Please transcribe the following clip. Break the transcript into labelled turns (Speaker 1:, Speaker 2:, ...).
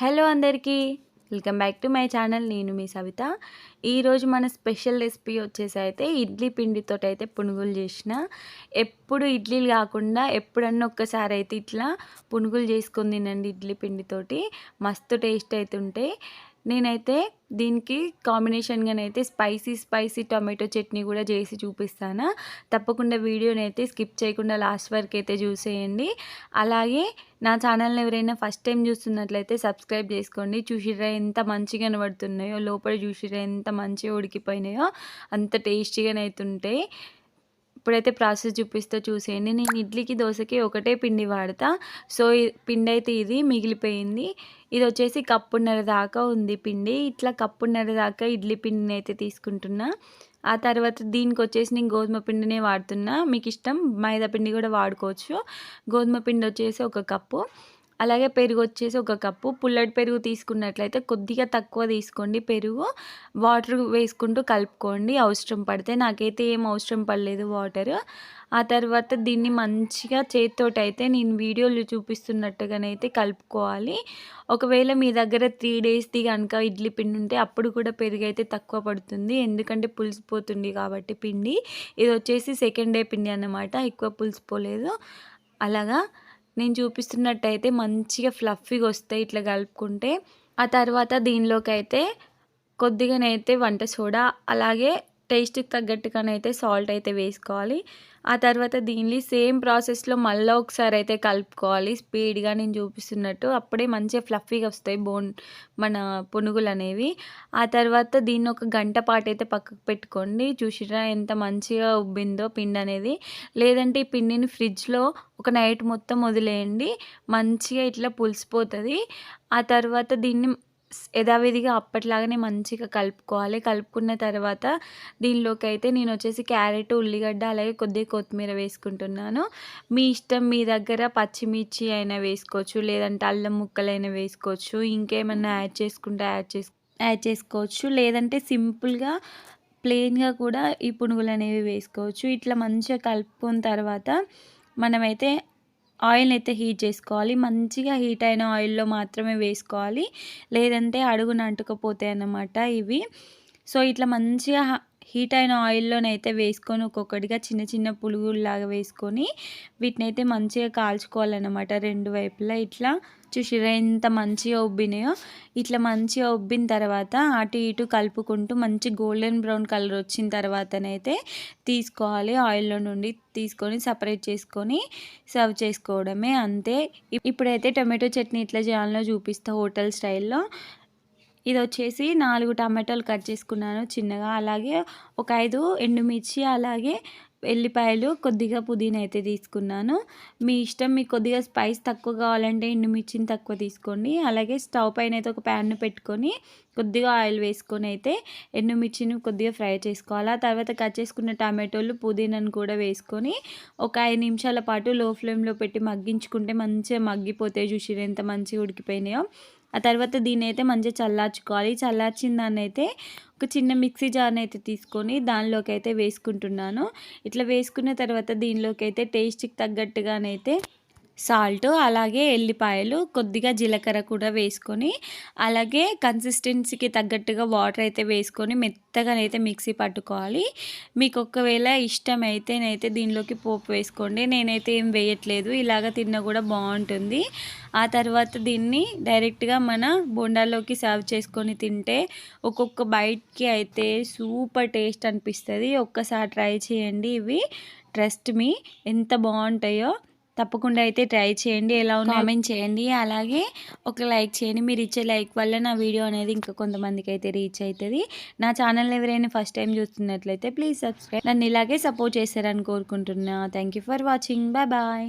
Speaker 1: Hello అందరికీ welcome back to my channel. నేను మీ సవిత. ఈరోజు మన స్పెషల్ రెసిపీ వచ్చేసి అయితే ఇడ్లీ పిండితో అయితే పునుగులు చేసిన. ఎప్పుడు ఇడ్లీలు కాకుండా ఎప్పుడన్నా ఒక్కసారి అయితే ఇట్లా పునుగులు చేసుకొని తినండి ఇడ్లీ పిండితోటి. మస్తు టేస్ట్ అయితే ఉంటాయి. నేనైతే దీనికి కాంబినేషన్గానైతే స్పైసీ స్పైసీ టొమాటో చట్నీ కూడా చేసి చూపిస్తాను. తప్పకుండా వీడియోని అయితే స్కిప్ చేయకుండా లాస్ట్ వరకు అయితే చూసేయండి. అలాగే నా ఛానల్ని ఎవరైనా ఫస్ట్ టైం చూస్తున్నట్లయితే సబ్స్క్రైబ్ చేసుకోండి. చూసిరా ఎంత మంచిగా కనబడుతున్నాయో లోపల చూసిరా ఎంత మంచిగా ఉడికిపోయినాయో అంత టేస్టీగానైతుంటాయి. ఇప్పుడైతే ప్రాసెస్ చూపిస్తూ చూసేయండి. నేను ఇడ్లీకి దోశకి ఒకటే పిండి వాడతా. సో పిండి అయితే ఇది మిగిలిపోయింది. ఇది వచ్చేసి కప్పున్నర దాకా ఉంది పిండి. ఇట్లా కప్పున్నర దాకా ఇడ్లీ పిండిని అయితే తీసుకుంటున్నా. ఆ తర్వాత దీనికి వచ్చేసి నేను గోధుమ పిండినే వాడుతున్నా. మీకు ఇష్టం మైదా పిండి కూడా వాడుకోవచ్చు. గోధుమ పిండి వచ్చేసి ఒక కప్పు. అలాగే పెరుగు వచ్చేసి ఒక కప్పు. పుల్లటి పెరుగు తీసుకున్నట్లయితే కొద్దిగా తక్కువ తీసుకోండి. పెరుగు వాటర్ వేసుకుంటూ కలుపుకోండి. అవసరం పడితే నాకైతే ఏం అవసరం పడలేదు వాటర్. ఆ తర్వాత దీన్ని మంచిగా చేతితోటైతే నేను వీడియోలు చూపిస్తున్నట్టుగానైతే కలుపుకోవాలి. ఒకవేళ మీ దగ్గర త్రీ డేస్ది కనుక ఇడ్లీ పిండి ఉంటే అప్పుడు కూడా పెరుగు అయితే తక్కువ పడుతుంది. ఎందుకంటే పులిసిపోతుంది కాబట్టి పిండి. ఇది వచ్చేసి సెకండ్ డే పిండి అన్నమాట. ఎక్కువ పులిసిపోలేదు. అలాగా నేను చూపిస్తున్నట్టయితే మంచిగా ఫ్లఫీగా వస్తాయి ఇట్లా కలుపుకుంటే. ఆ తర్వాత దీనిలోకి అయితే కొద్దిగానైతే వంట సోడా అలాగే టేస్ట్కి తగ్గట్టుగానైతే సాల్ట్ అయితే వేసుకోవాలి. ఆ తర్వాత దీన్ని సేమ్ ప్రాసెస్లో మళ్ళీ ఒకసారి అయితే కలుపుకోవాలి. స్పీడ్గా నేను చూపిస్తున్నట్టు అప్పుడే మంచిగా ఫ్లఫీగా వస్తాయి బోన్ మన పునుగులు అనేవి ఆ తర్వాత దీన్ని ఒక గంట పాటు అయితే పక్కకు పెట్టుకోండి. చూసిరా ఎంత మంచిగా ఉబ్బిందో పిండి అనేది. లేదంటే ఈ పిండిని ఫ్రిడ్జ్లో ఒక నైట్ మొత్తం వదిలేయండి. మంచిగా ఇట్లా పులిసిపోతుంది. ఆ తర్వాత దీన్ని యథావిధిగా అప్పట్లాగానే మంచిగా కలుపుకోవాలి. కలుపుకున్న తర్వాత దీనిలోకి అయితే నేను వచ్చేసి క్యారెట్ ఉల్లిగడ్డ అలాగే కొద్దిగా కొత్తిమీర వేసుకుంటున్నాను. మీ ఇష్టం మీ దగ్గర పచ్చిమిర్చి అయినా వేసుకోవచ్చు లేదంటే అల్లం ముక్కలైనా వేసుకోవచ్చు ఇంకేమన్నా యాడ్ చేసుకుంటే యాడ్ చేసు యాడ్ చేసుకోవచ్చు లేదంటే సింపుల్గా ప్లెయిన్గా కూడా ఈ పునుగులు అనేవి వేసుకోవచ్చు. ఇట్లా మంచిగా కలుపుకున్న తర్వాత మనమైతే ఆయిల్ని అయితే హీట్ చేసుకోవాలి. మంచిగా హీట్ అయిన ఆయిల్లో మాత్రమే వేసుకోవాలి. లేదంటే అడుగున అంటుకపోతాయి అన్నమాట ఇవి. సో ఇట్లా మంచిగా హీట్ అయిన ఆయిల్లోనైతే వేసుకొని ఒక్కొక్కటిగా చిన్న చిన్న పులుగుల్లాగా వేసుకొని వీటిని అయితే మంచిగా కాల్చుకోవాలన్నమాట రెండు వైపులా ఇట్లా. చూసిరా ఎంత మంచిగా ఉబ్బినాయో. ఇట్లా మంచిగా ఉబ్బిన తర్వాత అటు ఇటు కలుపుకుంటూ మంచి గోల్డెన్ బ్రౌన్ కలర్ వచ్చిన తర్వాతనైతే తీసుకోవాలి. ఆయిల్లో నుండి తీసుకొని సపరేట్ చేసుకొని సర్వ్ చేసుకోవడమే అంతే. ఇప్పుడైతే టొమాటో చట్నీ ఇట్లా చేయాలనో చూపిస్తా హోటల్ స్టైల్లో. ఇది వచ్చేసి నాలుగు టమాటాలు కట్ చేసుకున్నాను చిన్నగా. అలాగే ఒక ఐదు ఎండుమిర్చి అలాగే ఎల్లిపాయలు కొద్దిగా పుదీనా అయితే తీసుకున్నాను. మీ ఇష్టం మీకు కొద్దిగా స్పైస్ తక్కువ కావాలంటే ఎండుమిర్చిని తక్కువ తీసుకోండి. అలాగే స్టవ్ పైన అయితే ఒక ప్యాన్ను పెట్టుకొని కొద్దిగా ఆయిల్ వేసుకొని అయితే ఎండుమిర్చిని కొద్దిగా ఫ్రై చేసుకోవాలి. ఆ తర్వాత కట్ చేసుకున్న టమాటోలు పుదీనాను కూడా వేసుకొని ఒక ఐదు నిమిషాల పాటు లో ఫ్లేమ్లో పెట్టి మగ్గించుకుంటే మంచిగా మగ్గిపోతాయి. చూసి ఎంత మంచిగా ఉడికిపోయినాయో. ఆ తర్వాత దీన్ని అయితే మంచిగా చల్లార్చుకోవాలి. చల్లార్చిన దాన్ని అయితే ఒక చిన్న మిక్సీ జార్ని అయితే తీసుకొని దానిలోకి అయితే వేసుకుంటున్నాను. ఇట్లా వేసుకున్న తర్వాత దీనిలోకి అయితే టేస్ట్కి తగ్గట్టుగానైతే సాల్ట్ అలాగే ఎల్లిపాయలు కొద్దిగా జీలకర్ర కూడా వేసుకొని అలాగే కన్సిస్టెన్సీకి తగ్గట్టుగా వాటర్ అయితే వేసుకొని మెత్తగానైతే మిక్సీ పట్టుకోవాలి. మీకు ఒకవేళ ఇష్టం అయితే నేనైతే దీనిలోకి పోపు వేసుకోండి. నేనైతే ఏం వేయట్లేదు. ఇలాగ తిన్నా కూడా బాగుంటుంది. ఆ తర్వాత దీన్ని డైరెక్ట్గా మన బొండాల్లోకి సర్వ్ చేసుకొని తింటే ఒక్కొక్క బైట్కి అయితే సూపర్ టేస్ట్ అనిపిస్తుంది. ఒక్కసారి ట్రై చేయండి ఇవి. ట్రస్ట్ మీ ఎంత బాగుంటాయో. తప్పకుండా అయితే ట్రై చేయండి ఎలా ఉన్నా కామెంట్ చేయండి. అలాగే ఒక లైక్ చేయండి. మీరు ఇచ్చే లైక్ వల్ల నా వీడియో అనేది ఇంకా కొంతమందికి అయితే రీచ్ అవుతుంది నా ఛానల్ ఎవరైనా ఫస్ట్ టైం చూస్తున్నట్లయితే ప్లీజ్ సబ్స్క్రైబ్ నన్ను ఇలాగే సపోర్ట్ చేశారని కోరుకుంటున్నా. Thank for watching. Bye bye.